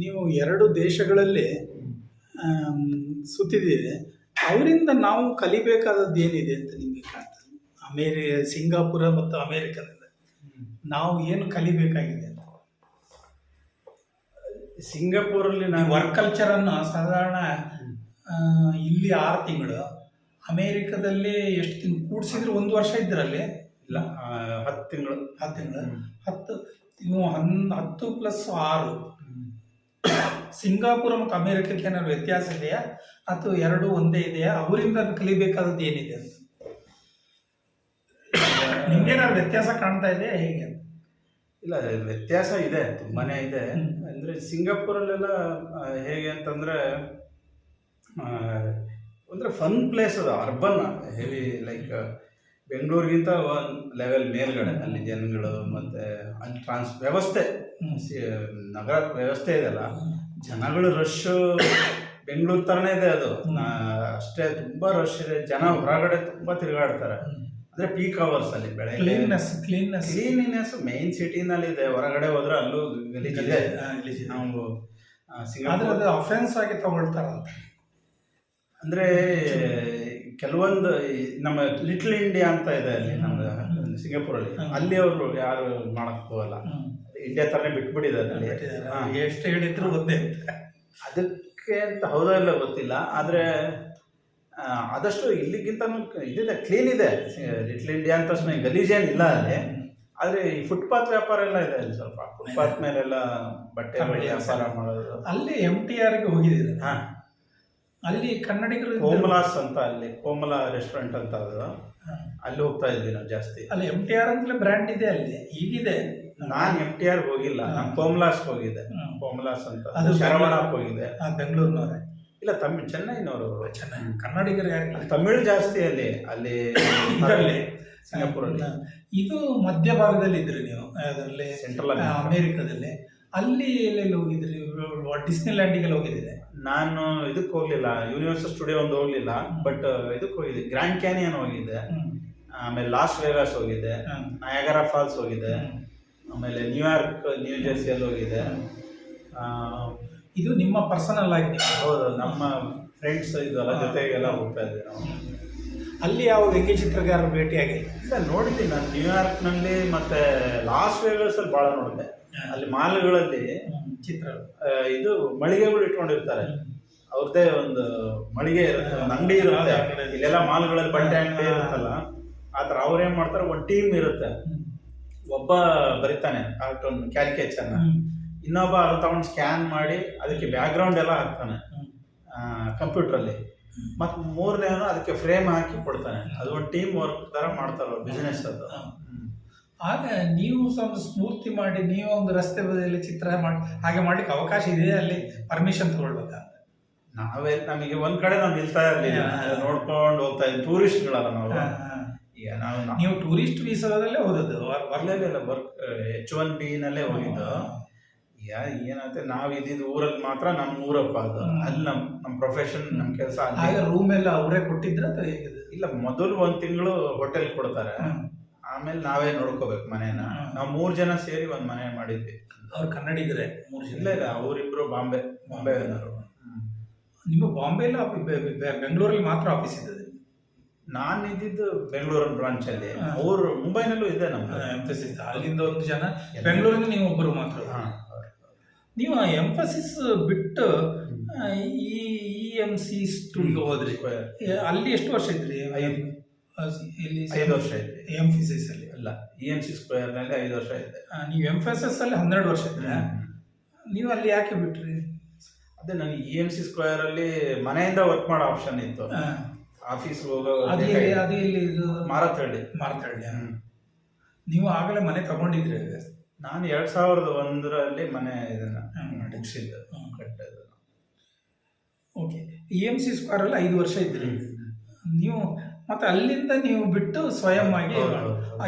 ನೀವು ಎರಡು ದೇಶಗಳಲ್ಲಿ ಸುತ್ತಿದ್ದೀರಿ. ಅವರಿಂದ ನಾವು ಕಲಿಬೇಕಾದದ್ದು ಏನಿದೆ ಅಂತ ನಿಮಗೆ ಕಾಣ್ತದೆ. ಅಮೇರಿ ಸಿಂಗಾಪುರ ಮತ್ತು ಅಮೇರಿಕಾದಿಂದ. ನಾವು ಏನು ಕಲಿಬೇಕಾಗಿದೆ? ಅಂತ ಸಿಂಗಾಪುರಲ್ಲಿ ನಾವು ವರ್ಕ್ ಕಲ್ಚರನ್ನು ಸಾಧಾರಣ ಇಲ್ಲಿ ಆರು ತಿಂಗಳು ಅಮೇರಿಕದಲ್ಲಿ ಎಷ್ಟು ತಿಂಗಳು ಕೂಡಿಸಿದ್ರೆ ಒಂದು ವರ್ಷ ಇದ್ರಲ್ಲಿ? ಇಲ್ಲ ಹತ್ತು ತಿಂಗಳು. ಹತ್ತು ತಿಂಗಳು. ಹತ್ತು ನೀವು ಹನ್ ಹತ್ತು ಪ್ಲಸ್ ಆರು. ಸಿಂಗಾಪುರ ಮತ್ತು ಅಮೇರಿಕಕ್ಕೆ ಏನಾದ್ರು ವ್ಯತ್ಯಾಸ ಇದೆಯಾ? ಅಥವಾ ಎರಡು ಒಂದೇ ಇದೆಯಾ? ಅವರಿಂದ ಕಲಿಬೇಕಾದದ್ದು ಏನಿದೆ? ಅಂತ ನಿಮ್ಗೇನಾದ್ರು ವ್ಯತ್ಯಾಸ ಕಾಣ್ತಾ ಇದೆಯಾ? ಹೇಗೆ? ಇಲ್ಲ ವ್ಯತ್ಯಾಸ ಇದೆ ತುಂಬಾನೇ ಇದೆ. ಅಂದರೆ ಸಿಂಗಾಪುರಲ್ಲೆಲ್ಲ ಹೇಗೆ ಅಂತಂದರೆ ಅಂದರೆ ಫನ್ ಪ್ಲೇಸ್ ಅದು ಅರ್ಬನ್ ಹೆವಿ ಲೈಕ್ ಬೆಂಗಳೂರಿಗಿಂತ ಒಂದು ಲೆವೆಲ್ ಮೇಲ್ಗಡೆ ಅಲ್ಲಿ ಜನಗಳು ಮತ್ತೆ ಅಲ್ಲಿ ಟ್ರಾನ್ಸ್ ವ್ಯವಸ್ಥೆ. ನಗರ ವ್ಯವಸ್ಥೆ ಇದೆಯಲ್ಲ ಜನಗಳು ರಶ್ ಬೆಂಗಳೂರು ಥರನೇ ಇದೆ ಅದು. ಅಷ್ಟೇ ತುಂಬ ರಶ್ ಇದೆ. ಜನ ಹೊರಗಡೆ ತುಂಬ ತಿರುಗಾಡ್ತಾರೆ. ಅಂದರೆ ಪೀಕ್ ಅವರ್ಸಲ್ಲಿ ಬೆಳಗ್ಗೆ ಕ್ಲೀನ್ನೆಸ್ ಕ್ಲೀನ್ನೆಸ್ ಕ್ಲೀನ್ನೆಸ್ ಮೇನ್ ಸಿಟಿನಲ್ಲಿ ಇದೆ. ಹೊರಗಡೆ ಹೋದ್ರೆ ಅಲ್ಲೂ ಗಲೀಜಿದೆ ನಾವು ಆದ್ರೆ ಅದು ಅಫೆನ್ಸ್ ಆಗಿ ತಗೊಳ್ತಾರಂತ. ಅಂದ್ರೆ ಕೆಲವೊಂದು ನಮ್ಮ ಲಿಟ್ಲ್ ಇಂಡಿಯಾ ಅಂತ ಇದೆ ಅಲ್ಲಿ ನಮ್ಮ ಸಿಂಗಾಪುರಲ್ಲಿ. ಅಲ್ಲಿ ಅವರು ಯಾರು ಮಾಡಕ್ಕೆ ಹೋಗಲ್ಲ. ಇಂಡಿಯಾ ತರನೇ ಬಿಟ್ಬಿಟ್ಟಿದ್ದಾರೆ. ಎಷ್ಟು ಹೇಳಿದ್ರು ಒಂದೇ ಅದಕ್ಕೆ ಅಂತ ಹೌದಾ ಇಲ್ಲ ಗೊತ್ತಿಲ್ಲ. ಆದರೆ ಆದಷ್ಟು ಇಲ್ಲಿಗಿಂತ ಇದಿದೆ ಕ್ಲೀನ್ ಇದೆ. ಲಿಟ್ಲ್ ಇಂಡಿಯಾ ಅಂತ ತಕ್ಷಣ ಗಲೀಜೇನಿಲ್ಲ ಅಲ್ಲಿ. ಆದರೆ ಈ ಫುಟ್ಪಾತ್ ವ್ಯಾಪಾರ ಎಲ್ಲ ಇದೆ ಅಲ್ಲಿ ಸ್ವಲ್ಪ. ಫುಟ್ಪಾತ್ ಮೇಲೆಲ್ಲ ಬಟ್ಟೆ ವ್ಯಾಪಾರ ಮಾಡೋದು. ಅಲ್ಲಿ ಎಂ ಟಿ ಆರ್ಗೆ ಹೋಗಿದ್ದೀರಿ? ಹಾಂ. ಅಲ್ಲಿ ಕನ್ನಡಿಗರು. ಕೋಮಲಾಸ್ ಅಂತ ಅಲ್ಲಿ ಕೋಮಲ ರೆಸ್ಟೋರೆಂಟ್ ಅಂತ ಅದು. ಅಲ್ಲಿ ಹೋಗ್ತಾ ಇದ್ವಿ ನಾವು ಜಾಸ್ತಿ. ಅಲ್ಲಿ ಎಂ ಟಿ ಆರ್ ಅಂತಲೇ ಬ್ರ್ಯಾಂಡ್ ಇದೆ ಅಲ್ಲಿ. ಈಗಿದೆ. ನಾನ್ ಎಂ ಟಿ ಆರ್ ಹೋಗಿಲ್ಲ. ನಾನು ಕೋಮಲಾಸ್ ಹೋಗಿದ್ದೆ. ಕೋಮಲಾಸ್ ಅಂತ. ಅದು ಶರವಣಕ್ಕೆ ಹೋಗಿದ್ದೆ ಆ, ಬೆಂಗಳೂರಿನವರೇ. ಇಲ್ಲ ತಮಿಳ್ ಚೆನ್ನೈನವರು. ಚೆನ್ನೈ. ಕನ್ನಡಿಗರು ಯಾರಿಲ್ಲ ತಮಿಳು ಜಾಸ್ತಿ ಅಲ್ಲಿ. ಅಲ್ಲಿ ಇದರಲ್ಲಿ. ಸಿಂಗಾಪುರಲ್ಲಿ. ಇದು ಮಧ್ಯಭಾಗದಲ್ಲಿ ಇದ್ರಿ ನೀವು ಅದರಲ್ಲಿ ಸೆಂಟ್ರಲ್. ಅಮೇರಿಕಾದಲ್ಲಿ. ಅಲ್ಲಿ ಎಲ್ಲೆಲ್ಲಿ ಹೋಗಿದ್ರಿ? ಡಿಸ್ನಿ ಲ್ಯಾಂಡಿಗೆಲ್ಲ ಹೋಗಿದ್ದೀರಿ? ನಾನು ಇದಕ್ಕೆ ಹೋಗ್ಲಿಲ್ಲ. ಯೂನಿವರ್ಸಲ್ ಸ್ಟುಡಿಯೋ ಒಂದು ಹೋಗ್ಲಿಲ್ಲ. ಬಟ್ ಇದಕ್ಕೆ ಹೋಗಿದ್ದೆ. ಗ್ರ್ಯಾಂಡ್ ಕ್ಯಾನಿಯನ್ ಹೋಗಿದ್ದೆ. ಆಮೇಲೆ ಲಾಸ್ ವೇಗಾಸ್ ಹೋಗಿದ್ದೆ. ನಯಾಗರ ಫಾಲ್ಸ್ ಹೋಗಿದ್ದೆ. ಆಮೇಲೆ ನ್ಯೂಯಾರ್ಕ್ ನ್ಯೂ ಜರ್ಸಿಯಲ್ಲಿ ಹೋಗಿದೆ. ಇದು ನಿಮ್ಮ ಪರ್ಸನಲ್ ಆಗಿ. ಹೌದು ನಮ್ಮ ಫ್ರೆಂಡ್ಸ್ ಇದೆಲ್ಲ ಜೊತೆಗೆಲ್ಲ ಹೋಗ್ತಾ ಇದ್ದೀವಿ ನಾವು ಅಲ್ಲಿ ಯಾವ ವ್ಯಕ್ತಿ ಚಿತ್ರಗಾರರು ಭೇಟಿಯಾಗಿ ಇಲ್ಲ ನೋಡಿದ್ದೀನಿ ನಾನು. ನ್ಯೂಯಾರ್ಕ್ನಲ್ಲಿ ಮತ್ತು ಲಾಸ್ಟ್ ವೇಗಸಲ್ಲಿ ಅಲ್ಲಿ ಭಾಳ ನೋಡಿದೆ. ಅಲ್ಲಿ ಮಾಲ್ಗಳಲ್ಲಿ ಚಿತ್ರ. ಇದು ಮಳಿಗೆಗಳು ಇಟ್ಕೊಂಡಿರ್ತಾರೆ. ಅವ್ರದ್ದೇ ಒಂದು ಮಳಿಗೆ ಇರುತ್ತೆ ಒಂದು ಅಂಗಡಿ ಇರುತ್ತೆ. ಇಲ್ಲೆಲ್ಲ ಮಾಲ್ಗಳಲ್ಲಿ ಬಂಡೆ ಅಂಗಡಿ ಇರುತ್ತಲ್ಲ ಆ ಥರ ಅವ್ರೇನು ಏನ್ ಮಾಡ್ತಾರೆ? ಒಂದು ಟೀಮ್ ಇರುತ್ತೆ. ಒಬ್ಬ ಬರಿತಾನೆ ಕಾರ್ಟೂನ್ ಕ್ಯಾರಿಕೇಚರ್ನ ಇನ್ನೊಬ್ಬ ಅದು ತಗೊಂಡು ಸ್ಕ್ಯಾನ್ ಮಾಡಿ ಅದಕ್ಕೆ ಬ್ಯಾಕ್ಗ್ರೌಂಡ್ ಎಲ್ಲ ಹಾಕ್ತಾನೆ. ಕಂಪ್ಯೂಟ್ರಲ್ಲಿ ಮತ್ತು ಮೂರನೇ ಅದಕ್ಕೆ ಫ್ರೇಮ್ ಹಾಕಿ ಕೊಡ್ತಾನೆ. ಅದು ಒಂದು ಟೀಮ್ ವರ್ಕ್ ಥರ ಮಾಡ್ತಾರೆ ಬಿಸ್ನೆಸ್ ಅದು. ಆಗ ನೀವು ಸ್ವಲ್ಪ ಸ್ಫೂರ್ತಿ ಮಾಡಿ ನೀವು ಒಂದು ರಸ್ತೆ ಬದಿಯಲ್ಲಿ ಚಿತ್ರ ಮಾಡಿ ಹಾಗೆ ಮಾಡ್ಲಿಕ್ಕೆ ಅವಕಾಶ ಇದೆ ಅಲ್ಲಿ? ಪರ್ಮಿಷನ್ ತಗೊಳ್ಬೇಕಾ? ನಾವೇ ನಮಗೆ ಒಂದ್ ಕಡೆ ನಾವು ನಿಲ್ತಾ ಇರ್ಲಿಲ್ಲ. ನೋಡ್ಕೊಂಡು ಹೋಗ್ತಾ ಇದ್ದೀವಿ ಟೂರಿಸ್ಟ್ಗಳಲ್ಲ ನಾವು. ಈಗ ನಾವು ನೀವು ಟೂರಿಸ್ಟ್ ವೀಸಾದಲ್ಲೇ ಹೋದದ್ದು ಬರ್ಲೇಲಿಲ್ಲ ವರ್ಕ್ ಎಚ್ ಒನ್ ಬಿ ನಲ್ಲೇ ಹೋಗಿದ್ದು. ಯಾ ಏನಂತೆ ನಾವ್ ಇದ್ದಿದ್ದು ಊರಲ್ಲಿ ಮಾತ್ರ ನಮ್ಮ ಊರಪ್ಪ ಅದು. ಅಲ್ಲಿ ನಮ್ಮ ನಮ್ಮ ಪ್ರೊಫೆಷನ್ ನಮ್ಮ ಕೆಲಸ ಅಲ್ಲಿ. ರೂಮ್ ಎಲ್ಲ ಅವರೇ ಕೊಟ್ಟಿದ್ರ ಅಥವಾ ಹೇಗಿದೆ ಇಲ್ಲ ಮೊದಲು ಒಂದು ತಿಂಗಳು ಹೋಟೆಲ್ ಕೊಡ್ತಾರೆ. ಆಮೇಲೆ ನಾವೇ ನೋಡ್ಕೋಬೇಕು ಮನೇನ. ನಾವು ಮೂರು ಜನ ಸೇರಿ ಒಂದು ಮನೆ ಮಾಡಿದ್ವಿ. ಅವ್ರು ಕನ್ನಡಿಗರೇ ಮೂರು ಇಲ್ಲ ಜನ? ಇಲ್ಲ ಅವರಿಬ್ರು ಬಾಂಬೆ ಬಾಂಬೆ. ನಿಮ್ಮ ಬಾಂಬೆಲ್ಲ ಬೆಂಗಳೂರಲ್ಲಿ ಮಾತ್ರ ಆಫೀಸ್ ಇದ್ದದ್ದು? ನಾನು ಇದ್ದಿದ್ದು ಬೆಂಗಳೂರು ಬ್ರಾಂಚ್ ಅಲ್ಲಿ. ಅವರು ಮುಂಬೈನಲ್ಲೂ ಇದೆ ನಮ್ಮ ಎಂಫಸಿಸ್ ಅಲ್ಲಿಂದ ಒಂದು ಜನ ಬೆಂಗಳೂರಿಂದ ನೀವು ಒಬ್ಬರು ಮಾತ್ರ ನೀವು ನೀವು ಎಂಫಸಿಸ್ ಬಿಟ್ಟು ಈ ಇ ಎಂ ಸಿ ಸ್ಟುಡಿಯೋ ಹೋದ್ರಿ. ಅಲ್ಲಿ ಎಷ್ಟು ವರ್ಷ ಇದ್ರಿ? ಐದು. ಇಲ್ಲಿ ಐದು ವರ್ಷ ಐತೆ ಎಂಫಿಸಿಸ್ ಅಲ್ಲಿ. ಅಲ್ಲ ಇ ಎಂ ಸಿ ಸ್ಕ್ವೇರ್ನಲ್ಲಿ ಐದು ವರ್ಷ ಇದೆ ನೀವು ಎಂಫಸಿಸ್ ಅಲ್ಲಿ ಹನ್ನೆರಡು ವರ್ಷ ಇದ್ರೆ? ನೀವು ಅಲ್ಲಿ ಯಾಕೆ ಬಿಟ್ರಿ? ಅದೇ ನನಗೆ ಇ ಎಂ ಸಿ ಸ್ಕ್ವೇರ್ ಅಲ್ಲಿ ಮನೆಯಿಂದ ವರ್ಕ್ ಮಾಡೋ ಆಪ್ಷನ್ ಇತ್ತು. ಆ, ಆಫೀಸ್ ಹೋಗೋ ಅದು ಅದು ಇದು? ಮಾರತಹಳ್ಳಿ. ಮಾರ್ತಾಳ್ಯ ನೀವು ಆಗಲೇ ಮನೆ ತಗೊಂಡಿದ್ರಿ ನಾನು ಎರಡ್ ಸಾವಿರದ ಒಂದರಲ್ಲಿ ಮನೆ ಇದನ್ನ. ಮುಗಿಸಿದ್ದು ಹ್ಮ್. ಕಟ್ಟದ್ದು. Okay. E M C square ಅಲ್ಲಿ ಐದು ವರ್ಷ ಇದ್ರಿ. ನೀವು ಮತ್ತೆ ಅಲ್ಲಿಂದ ನೀವು ಬಿಟ್ಟು ಸ್ವಯಂ ಆಗಿ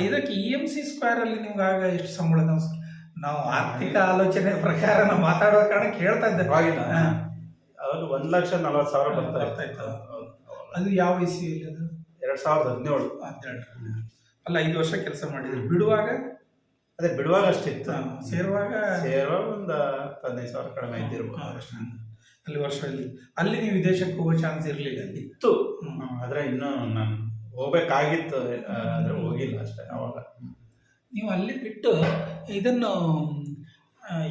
ಇದಕ್ಕೆ ಇ ಎಂ ಸಿ ಸ್ಕ್ವೇರ್ ಅಲ್ಲಿ ನಿಮ್ಗೆ ಆಗ ಎಷ್ಟು ಸಂಬಳ? ನಾವು ನಾವು ಆರ್ಥಿಕ ಆಲೋಚನೆ ಪ್ರಕಾರ ನಾವು ಮಾತಾಡೋ ಕಾರಣ ಕೇಳ್ತಾ ಇದ್ದೆ. ಅವ್ರು ಒಂದ್ ಲಕ್ಷ ನಲವತ್ತು ಸಾವಿರ ಬರ್ತಾ ಇರ್ತಾ ಇತ್ತು. ಅದು ಯಾವ ಇಸಿಯಲ್ಲಿ ಅದು? ಎರಡ್ ಸಾವಿರದ ಹದಿನೇಳು. ಹದಿನೆಂಟು. ಅಲ್ಲ ಐದು ವರ್ಷ ಕೆಲಸ ಮಾಡಿದ್ರು. ಬಿಡುವಾಗ? ಅದೇ ಬಿಡುವಾಗ ಅಷ್ಟಿತ್ತು ಸೇರುವಾಗ? ಸೇರುವಾಗ ಒಂದು ಹದಿನೈದು ಸಾವಿರ ಕಡಿಮೆ ಇದ್ದಿರ್ಬೋದು. ಅಲ್ಲಿ ವರ್ಷ ಅಲ್ಲಿ ನೀವು ವಿದೇಶಕ್ಕೆ ಹೋಗೋ ಚಾನ್ಸ್ ಇರಲಿಲ್ಲ ಇತ್ತು. ಆದರೆ ಇನ್ನೂ ನಾನು ಹೋಗ್ಬೇಕಾಗಿತ್ತು. ಆದರೆ ಹೋಗಿಲ್ಲ ಅಷ್ಟೇ ಅವಾಗ. ನೀವು ಅಲ್ಲಿ ಬಿಟ್ಟು ಇದನ್ನು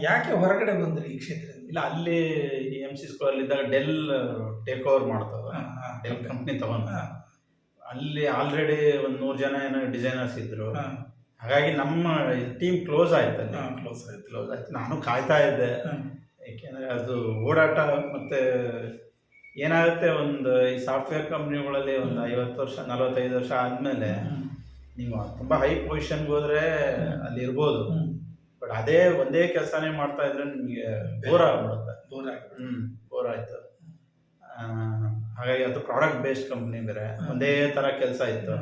ಯಾಕೆ ಹೊರಗಡೆ ಬಂದ್ರಿ ಈ ಕ್ಷೇತ್ರದಲ್ಲಿ? ಇಲ್ಲ ಅಲ್ಲಿ ಎಂ ಸಿ ಸ್ಕೂಲಲ್ಲಿದ್ದಾಗ ಇದ್ದಾಗ ಡೆಲ್ ಟೇಕ್ ಓವರ್ ಮಾಡ್ತದ. ಡೆಲ್ ಕಂಪ್ನಿ ತಗೊಂಡ ಅಲ್ಲಿ ಆಲ್ರೆಡಿ ಒಂದು ನೂರು ಜನ ಏನೋ ಡಿಸೈನರ್ಸ್ ಇದ್ರು. ಹಾಗಾಗಿ ನಮ್ಮ ಟೀಮ್ ಕ್ಲೋಸ್ ಆಯ್ತು ಕ್ಲೋಸ್ ಆಯ್ತು. ಕ್ಲೋಸ್ ಆಯ್ತು. ನಾನು ಕಾಯ್ತಾ ಇದ್ದೆ. ಯಾಕೆಂದ್ರೆ ಏಕೆಂದರೆ ಅದು ಓಡಾಟ ಮತ್ತೆ ಏನಾಗುತ್ತೆ ಒಂದು ಈ ಸಾಫ್ಟ್ವೇರ್ ಕಂಪ್ನಿಗಳಲ್ಲಿ ಒಂದು ಐವತ್ತು ವರ್ಷ ನಲವತ್ತೈದು ವರ್ಷ ಆದಮೇಲೆ ನೀವು ತುಂಬ ಹೈ ಪೊಸಿಷನ್ಗೆ ಹೋದರೆ ಅಲ್ಲಿ ಇರ್ಬೋದು. ಬಟ್ ಅದೇ ಒಂದೇ ಕೆಲಸನೇ ಮಾಡ್ತಾ ಇದ್ರೆ ನಿಮಗೆ ಬೋರ್ ಆಗ್ಬಿಡುತ್ತೆ. ಬೋರ್. ಹ್ಞೂ ಬೋರ್ ಆಯಿತು. ಹಾಗಾಗಿ ಅದು ಪ್ರಾಡಕ್ಟ್ ಬೇಸ್ಡ್ ಕಂಪ್ನಿ ಬೇರೆ ಒಂದೇ ಥರ ಕೆಲಸ ಇತ್ತು.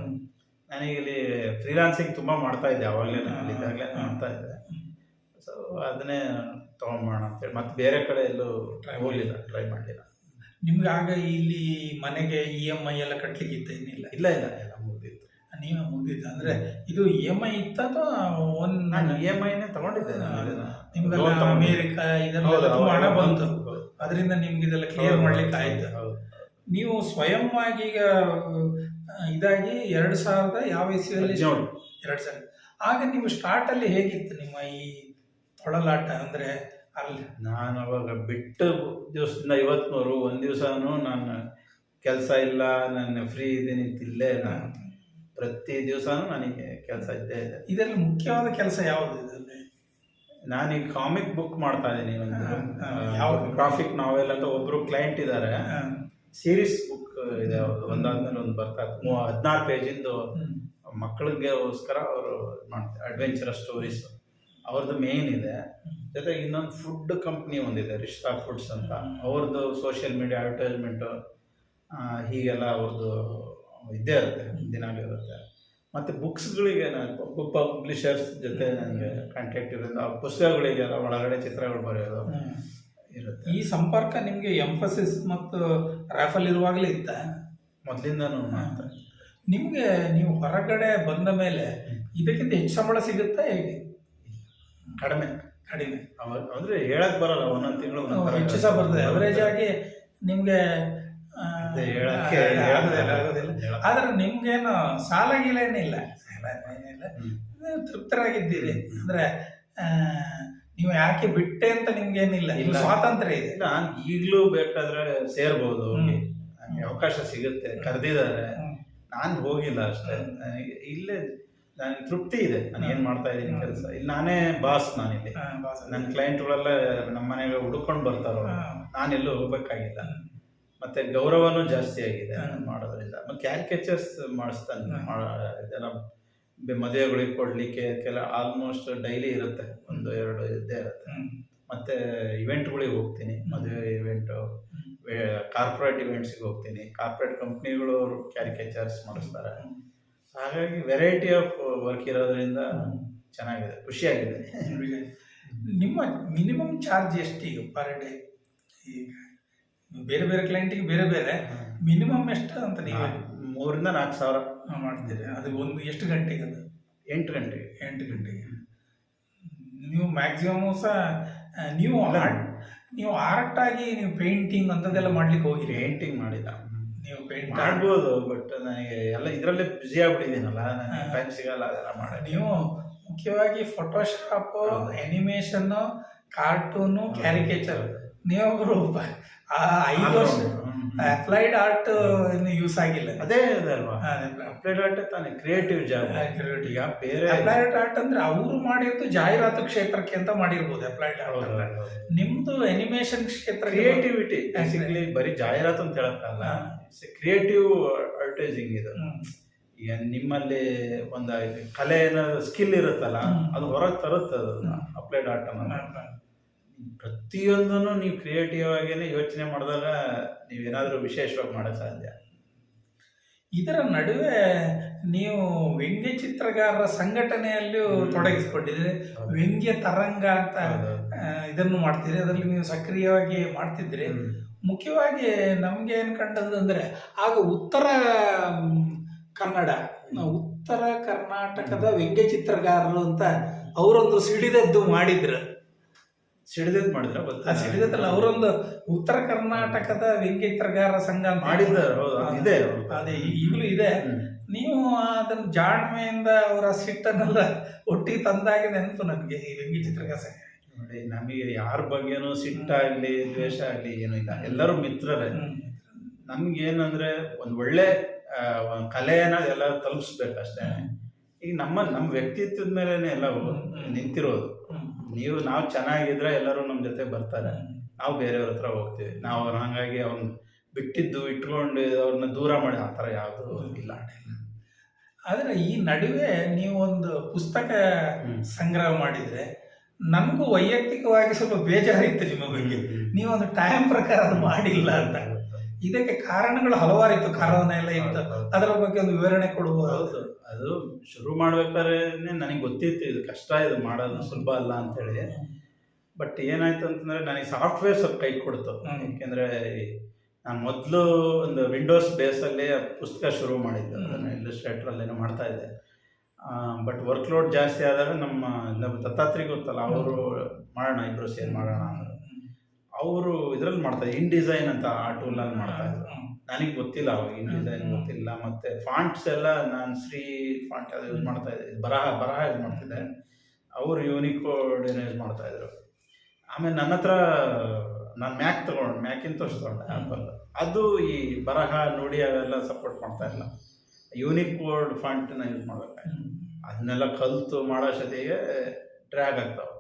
ನನಗೆ ಇಲ್ಲಿ ಫ್ರೀಲಾನ್ಸಿಂಗ್ ತುಂಬ ಮಾಡ್ತಾ ಇದ್ದೆ ಅವಾಗಲೇ ನಾನು ಅಲ್ಲಿದ್ದಾಗಲೇ ಹಾ. ಮಾಡ್ತಾ ಇದ್ದೆ. ಸೊ ಅದನ್ನೇ ತೊಗೊಂಬೋಣ ಅಂತೇಳಿ. ಮತ್ತೆ ಬೇರೆ ಕಡೆ ಎಲ್ಲೂ ಟ್ರೈ ಹೋಗಲಿಲ್ಲ ಟ್ರೈ ಮಾಡಲಿಲ್ಲ. ನಿಮ್ಗೆ ಆಗ ಇಲ್ಲಿ ಮನೆಗೆ ಇ ಎಂ ಐ ಎಲ್ಲ ಕಟ್ಲಿಕ್ಕೆ ಇತ್ತ ಏನಿಲ್ಲ? ಇಲ್ಲ ಇಲ್ಲ ಎಲ್ಲ ಮುಗಿದಿತ್ತು. ನೀವು ಮುಗಿದಿತ್ತು ಅಂದರೆ ಇದು ಇ ಎಂ ಐ ಇತ್ತ ಅಥವಾ ಒಂದ್ ನಾನು ಇ ಎಂ ಐನೇ ತಗೊಂಡಿದ್ದೆ ನಿಮ್ಗೆ ಅಮೇರಿಕಾ ಇದೆಲ್ಲ ಹಣ ಬಂತು. ಅದರಿಂದ ನಿಮ್ಗೆ ಇದೆಲ್ಲ ಕ್ಲಿಯರ್ ಮಾಡ್ಲಿಕ್ಕೆ ಆಯ್ತು. ನೀವು ಸ್ವಯಂವಾಗಿ ಈಗ ಇದಾಗಿ ಎರಡು ಸಾವಿರದ ಯಾವ ಇಸ್ವಿಯಲ್ಲಿ. ಎರಡು ಸಾವಿರ. ಆಗ ನೀವು ಸ್ಟಾರ್ಟಲ್ಲಿ ಹೇಗಿತ್ತು ನಿಮ್ಮ ಈ ತೊಳಲಾಟ ಅಂದರೆ ಅಲ್ಲಿ? ನಾನು ಅವಾಗ ಬಿಟ್ಟು ದಿವಸದಿಂದ ಐವತ್ಮೂರು ಒಂದು ದಿವಸನೂ ನಾನು ಕೆಲಸ ಇಲ್ಲ ನಾನು ಫ್ರೀ ಇದ್ದೀನಿ ಇಲ್ಲೇ ನಾನು ಪ್ರತಿ ದಿವಸನೂ ನನಗೆ ಕೆಲಸ ಇದ್ದೇ ಇದೆ. ಇದರಲ್ಲಿ ಮುಖ್ಯವಾದ ಕೆಲಸ ಯಾವುದು ಇದರಲ್ಲಿ? ನಾನೀಗ ಕಾಮಿಕ್ ಬುಕ್ ಮಾಡ್ತಾ ಇದ್ದೀನಿ ಒಂದು ಯಾವ ಗ್ರಾಫಿಕ್ ನಾವೆಲ್ ಅಂತ ಒಬ್ರು ಕ್ಲೈಂಟ್ ಇದ್ದಾರೆ. ಸೀರೀಸ್ ಬುಕ್ ಇದೆ. ಅವ್ರದ್ದು ಒಂದಾದ್ಮೇಲೆ ಒಂದು ಬರ್ತಾ ಹದಿನಾರು ಪೇಜಿಂದು. ಮಕ್ಕಳಿಗೆಗೋಸ್ಕರ ಅವರು ಮಾಡ್ತಾರೆ ಅಡ್ವೆಂಚರ ಸ್ಟೋರೀಸ್ ಅವ್ರದ್ದು ಮೇನ್ ಇದೆ. ಜೊತೆಗೆ ಇನ್ನೊಂದು ಫುಡ್ ಕಂಪ್ನಿ ಒಂದಿದೆ ರಿಶ್ತಾ ಫುಡ್ಸ್ ಅಂತ. ಅವ್ರದ್ದು ಸೋಷಿಯಲ್ ಮೀಡಿಯಾ ಅಡ್ವರ್ಟೈಸ್ಮೆಂಟು ಹೀಗೆಲ್ಲ ಅವ್ರದ್ದು ಇದ್ದೇ ಇರುತ್ತೆ ದಿನಾಲೂ ಇರುತ್ತೆ. ಮತ್ತು ಬುಕ್ಸ್ಗಳಿಗೆ ನಾನು ಪಬ್ಲಿಷರ್ಸ್ ಜೊತೆ ನನಗೆ ಕಾಂಟ್ಯಾಕ್ಟ್ ಇರೋದು ಆ ಪುಸ್ತಕಗಳಿಗೆಲ್ಲ ಒಳಗಡೆ ಚಿತ್ರಗಳು ಬರೆಯೋದು. ಇರುತ್ತೆ. ಈ ಸಂಪರ್ಕ ನಿಮಗೆ ಎಂಫಸಿಸ್ ಮತ್ತು ರಾಫಲ್ ಇರುವಾಗಲೇ ಇತ್ತ? ಮೊದಲಿಂದನೂ ಮಾತ್ರ. ನಿಮಗೆ ನೀವು ಹೊರಗಡೆ ಬಂದ ಮೇಲೆ ಇದಕ್ಕಿಂತ ಹೆಚ್ಚು ಸಂಬಳ ಸಿಗುತ್ತಾ ಹೇಗೆ? ಕಡಿಮೆ. ಕಡಿಮೆ. ಅವಾಗ ಅಂದರೆ ಹೇಳಕ್ಕೆ ಬರಲ್ಲ ಒಂದೊಂದು ತಿಂಗಳು ಹೆಚ್ಚು ಸಹ ಬರ್ತದೆ. ಅವರೇಜ್ ಆಗಿ ನಿಮಗೆ. ಆದ್ರೆ ನಿಮ್ಗೇನು ಸಾಲ ಗೀಲ ಏನಿಲ್ಲ. ಸಾಲ ಏನಿಲ್ಲ. ತೃಪ್ತರಾಗಿದ್ದೀರಿ. ಅಂದ್ರೆ ನೀವು ಯಾಕೆ ಬಿಟ್ಟೆ ಅಂತ ನಿಮ್ಗೇನಿಲ್ಲ ನಿಮ್ಗೆ ಇಲ್ಲ. ಸ್ವಾತಂತ್ರ್ಯ ಇದೆ. ನಾನು ಈಗಲೂ ಬೇಕಾದ್ರೆ ಸೇರ್ಬೋದು ನನಗೆ ಅವಕಾಶ ಸಿಗುತ್ತೆ ಕರೆದಿದ್ದಾರೆ. ನಾನು ಹೋಗಿಲ್ಲ ಅಷ್ಟೇ. ನನಗೆ ಇಲ್ಲೇ ನನಗೆ ತೃಪ್ತಿ ಇದೆ ನಾನು ಏನು ಮಾಡ್ತಾ ಇದ್ದೀನಿ ಕೆಲಸ. ಇಲ್ಲಿ ನಾನೇ ಬಾಸ್ ನಾನಿಲ್ಲಿ. ನನ್ನ ಕ್ಲೈಂಟ್ಗಳೆಲ್ಲ ನಮ್ಮ ಮನೆಗೆ ಹುಡ್ಕೊಂಡು ಬರ್ತಾರೋ. ನಾನೆಲ್ಲೂ ಹೋಗ್ಬೇಕಾಗಿಲ್ಲ. ಮತ್ತೆ ಗೌರವನೂ ಜಾಸ್ತಿ ಆಗಿದೆ ನಾನು ಮಾಡೋದ್ರಿಂದ. ಮತ್ತೆ ಕ್ಯಾರಿಕೇಚರ್ಸ್ ಮಾಡಿಸ್ತಾನೆ. ಇದೆಲ್ಲ ಮದುವೆಗಳಿಗೆ ಕೊಡಲಿಕ್ಕೆ ಕೆಲ ಆಲ್ಮೋಸ್ಟ್ ಡೈಲಿ ಇರುತ್ತೆ. ಒಂದು ಎರಡು ಇದ್ದೇ ಇರುತ್ತೆ. ಮತ್ತು ಇವೆಂಟ್ಗಳಿಗೆ ಹೋಗ್ತೀನಿ. ಮದುವೆ ಇವೆಂಟು ಕಾರ್ಪೊರೇಟ್ ಇವೆಂಟ್ಸಿಗೆ ಹೋಗ್ತೀನಿ. ಕಾರ್ಪೊರೇಟ್ ಕಂಪ್ನಿಗಳು ಕ್ಯಾರಿಕೇಚರ್ಸ್ ಮಾಡಿಸ್ತಾರೆ. ಹಾಗಾಗಿ ವೆರೈಟಿ ಆಫ್ ವರ್ಕ್ ಇರೋದ್ರಿಂದ ಚೆನ್ನಾಗಿದೆ. ಖುಷಿಯಾಗಿದೆ. ನಿಮ್ಮ ಮಿನಿಮಮ್ ಚಾರ್ಜ್ ಎಷ್ಟು ಈಗ ಪರ್ ಡೇ ಈಗ ಬೇರೆ ಬೇರೆ ಕ್ಲೈಂಟಿಗೆ ಬೇರೆ ಬೇರೆ. ಮಿನಿಮಮ್ ಎಷ್ಟು ಅಂತ ನೀವು? ಮೂರಿಂದ ನಾಲ್ಕು ಸಾವಿರ. ಮಾಡ್ತೀರಿ ಅದು ಒಂದು ಎಷ್ಟು ಗಂಟೆಗೆ ಅದು? ಎಂಟು ಗಂಟೆ ಎಂಟು ಗಂಟೆಗೆ. ನೀವು ಮ್ಯಾಕ್ಸಿಮಮ್ ಸಹ ನೀವು ಆರ್ಟ್ ನೀವು ಆರ್ಟ್ ಆಗಿ ನೀವು ಪೇಂಟಿಂಗ್ ಅಂಥದ್ದೆಲ್ಲ ಮಾಡ್ಲಿಕ್ಕೆ ಹೋಗಿರಿ. ಪೇಂಟಿಂಗ್ ಮಾಡಿಲ್ಲ ನೀವು ಪೇಂಟ್ ಮಾಡ್ಬೋದು ಬಟ್ ನನಗೆ ಎಲ್ಲ ಇದರಲ್ಲೇ ಬ್ಯುಸಿ ಆಗ್ಬಿಟ್ಟಿದ್ದೀನಲ್ಲ. ನನಗೆ ಟೈಮ್ ಸಿಗಲ್ಲ ಅದೆಲ್ಲ ಮಾಡಿ ನೀವು ಮುಖ್ಯವಾಗಿ Photoshop animation animation cartoon. Caricature ನೀವೊಬ್ಬರು ಐದು ವರ್ಷ ಅಪ್ಲೈಡ್ ಆರ್ಟ್ ಇನ್ನು ಯೂಸ್ ಆಗಿಲ್ಲ ಅದೇ ಅಲ್ವಾ? ಅಪ್ಲೈಡ್ ಆರ್ಟ್ ತಾನೇ ಕ್ರಿಯೇಟಿವ್ ಜಾಬ್ ಈಗ ಬೇರೆ ಅಪ್ಲೈಡ್ ಆರ್ಟ್ ಅಂದ್ರೆ ಅವರು ಮಾಡಿದ್ದು ಜಾಹೀರಾತು ಕ್ಷೇತ್ರಕ್ಕೆ ಅಂತ ಮಾಡಿರ್ಬೋದು ಅಪ್ಲೈಡ್ ಆರ್ಟ್ ನಿಮ್ದು ಅನಿಮೇಷನ್ ಕ್ಷೇತ್ರ ಕ್ರಿಯೇಟಿವಿಟಿ ಬೇಸಿಕಲಿ ಬರೀ ಜಾಹೀರಾತು ಅಂತ ಹೇಳಕ್ಕಲ್ಲ. ಕ್ರಿಯೇಟಿವ್ ಅಡ್ವರ್ಟೈಸಿಂಗ್ ಇದು. ಈಗ ನಿಮ್ಮಲ್ಲಿ ಒಂದು ಕಲೆ ಸ್ಕಿಲ್ ಇರುತ್ತಲ್ಲ ಅದು ಹೊರಗೆ ತರುತ್ತೆ ಅದು ಅಪ್ಲೈಡ್ ಆರ್ಟ್ ಅನ್ನೋದು. ಪ್ರತಿಯೊಂದನ್ನು ನೀವು ಕ್ರಿಯೇಟಿವ್ ಆಗಿನೇ ಯೋಚನೆ ಮಾಡಿದಾಗ ನೀವೇನಾದರೂ ವಿಶೇಷವಾಗಿ ಮಾಡೋಕ್ಕೆ ಸಾಧ್ಯ? ಇದರ ನಡುವೆ ನೀವು ವ್ಯಂಗ್ಯ ಚಿತ್ರಗಾರರ ಸಂಘಟನೆಯಲ್ಲೂ. ತೊಡಗಿಸಿಕೊಂಡಿದ್ದೀರಿ. ವ್ಯಂಗ್ಯ ತರಂಗ ಅಂತ ಇದನ್ನು ಮಾಡ್ತೀರಿ. ಅದರಲ್ಲಿ ನೀವು ಸಕ್ರಿಯವಾಗಿ ಮಾಡ್ತಿದ್ರಿ ಮುಖ್ಯವಾಗಿ ನಮ್ಗೆ ಏನು ಕಂಡದ್ದು ಅಂದರೆ ಆಗ ಉತ್ತರ ಕನ್ನಡ ಉತ್ತರ ಕರ್ನಾಟಕದ ವ್ಯಂಗ್ಯ ಚಿತ್ರಗಾರರು ಅಂತ ಅವರೊಂದು ಸಿಡಿದದ್ದು ಮಾಡಿದ್ರು. ಸಿಡಿದದ್ ಮಾಡಿದ್ರ ಸಿಡಿದಲ್ಲ ಅವರೊಂದು ಉತ್ತರ ಕರ್ನಾಟಕದ ವ್ಯಂಗ್ಯಚಿತ್ರಗಾರರ ಸಂಘ ಮಾಡಿದ್ದಾರೆ ಇದೆ ಅದೇ ಈಗಲೂ ಇದೆ. ನೀವು ಅದನ್ನ ಜಾಣ್ಮೆಯಿಂದ ಅವರ ಸಿಟ್ಟನ್ನೆಲ್ಲ ಒಟ್ಟಿಗೆ ತಂದಾಗ ನೆನಪು ನಮಗೆ ಈ ವ್ಯಂಗ್ಯಚಿತ್ರಗಾರ ಸಂಘ. ನೋಡಿ ನಮಗೆ ಯಾರ ಬಗ್ಗೆನೂ ಸಿಟ್ಟಾಗ್ಲಿ ದ್ವೇಷ ಆಗ್ಲಿ ಏನೂ ಇಲ್ಲ. ಎಲ್ಲರೂ ಮಿತ್ರರೇ. ನಮ್ಗೇನಂದ್ರೆ ಒಂದು ಒಳ್ಳೆ ಕಲೆಯನ್ನ ಎಲ್ಲ ತಲುಪಿಸ್ಬೇಕು ಅಷ್ಟೇ ಈಗ ನಮ್ಮ ನಮ್ಮ ವ್ಯಕ್ತಿತ್ವದ ಮೇಲೆನೆ ಎಲ್ಲ ನಿಂತಿರೋದು. ನೀವು ನಾವು ಚೆನ್ನಾಗಿದ್ರೆ ಎಲ್ಲರೂ ನಮ್ಮ ಜೊತೆ ಬರ್ತಾರೆ. ನಾವು ಬೇರೆಯವ್ರ ಹತ್ರ ಹೋಗ್ತೀವಿ. ನಾವು ಹಂಗಾಗಿ ಅವ್ನ ಬಿಟ್ಟಿದ್ದು ಇಟ್ಕೊಂಡು ಅವ್ರನ್ನ ದೂರ ಮಾಡಿ ಆ ಥರ ಯಾವುದು ಇಲ್ಲ. ಆದರೆ ಈ ನಡುವೆ ನೀವು ಒಂದು ಪುಸ್ತಕ ಸಂಗ್ರಹ ಮಾಡಿದ್ರೆ ನನಗೂ ವೈಯಕ್ತಿಕವಾಗಿ ಸ್ವಲ್ಪ ಬೇಜಾರಿತ್ತು ನಿಮ್ಮ ಬಗ್ಗೆ. ನೀವು ಒಂದು ಟೈಮ್ ಪ್ರಕಾರ ಅದು ಮಾಡಿಲ್ಲ ಅಂತ. ಇದಕ್ಕೆ ಕಾರಣಗಳು ಹಲವಾರಿತ್ತು ಕಾರಣ ಎಲ್ಲ ಇತ್ತು. ಅದರ ಬಗ್ಗೆ ಒಂದು ವಿವರಣೆ ಕೊಡುವ ಹೌದು. ಅದು ಶುರು ಮಾಡ್ಬೇಕಾದ್ರೆ ನನಗೆ ಗೊತ್ತಿತ್ತು ಇದು ಕಷ್ಟ ಇದು ಮಾಡೋದು ಸುಲಭ ಅಲ್ಲ ಅಂತೇಳಿ ಬಟ್ ಏನಾಯ್ತು ಅಂತಂದ್ರೆ ನನಗೆ ಸಾಫ್ಟ್ವೇರ್ ಸ್ವಲ್ಪ ಕೈ ಕೊಡ್ತು. ಯಾಕೆಂದ್ರೆ ನಾನು ಮೊದಲು ಒಂದು ವಿಂಡೋಸ್ ಬೇಸಲ್ಲಿ ಪುಸ್ತಕ ಶುರು ಮಾಡಿದ್ದೆ. ಅಲ್ಲಿ ಏನೋ ಮಾಡ್ತಾ ಇದ್ದೆ. ಬಟ್ ವರ್ಕ್ ಲೋಡ್ ಜಾಸ್ತಿ ಆದಾಗ ನಮ್ಮ ನಮ್ಮ ದತ್ತಾತ್ರಿ ಗೊತ್ತಲ್ಲ ಅವರು ಮಾಡೋಣ ಇಬ್ಬರು ಸೇರ್ ಮಾಡೋಣ ಅವರು ಇದ್ರಲ್ಲಿ ಮಾಡ್ತಾರೆ ಇನ್ ಡಿಸೈನ್ ಅಂತ ಆ ಟೂಲ್ ಮಾಡ್ತಾ ಇದ್ರು. ನನಗೆ ಗೊತ್ತಿಲ್ಲ ಅವಾಗ ಇನ್ ಡಿಸೈನ್ ಗೊತ್ತಿಲ್ಲ ಮತ್ತೆ ಫಾಂಟ್ಸ್ ಎಲ್ಲ ನಾನು ಶ್ರೀ ಫಾಂಟ್ ಅದು ಯೂಸ್ ಮಾಡ್ತಾ ಇದ್ದೆ. ಬರಹ ಬರಹ ಯೂಸ್ ಮಾಡ್ತಿದ್ದೆ. ಅವರು ಯೂನಿಕೋಡ್ ಏನೋ ಯೂಸ್ ಮಾಡ್ತಾ ಇದ್ರು. ಆಮೇಲೆ ನನ್ನ ಹತ್ರ ನಾನು ಮ್ಯಾಕ್ ತಗೊಂಡು ಮ್ಯಾಕಿನ್ ತೋರಿಸ್ ತಗೊಂಡೆ ಆ್ಯಪಲ್ ಅದು ಈ ಬರಹ ನೋಡಿ ಅವೆಲ್ಲ ಸಪೋರ್ಟ್ ಮಾಡ್ತಾ ಇಲ್ಲ ಯೂನಿಕೋಡ್ ಫಾಂಟ್ನ ಯೂಸ್ ಮಾಡ್ಬೇಕು ಅದನ್ನೆಲ್ಲ ಕಲಿತು ಮಾಡೋ ಜೊತೆಗೆ ಡ್ರ್ಯಾಗ್ ಆಗ್ತಾವೆ.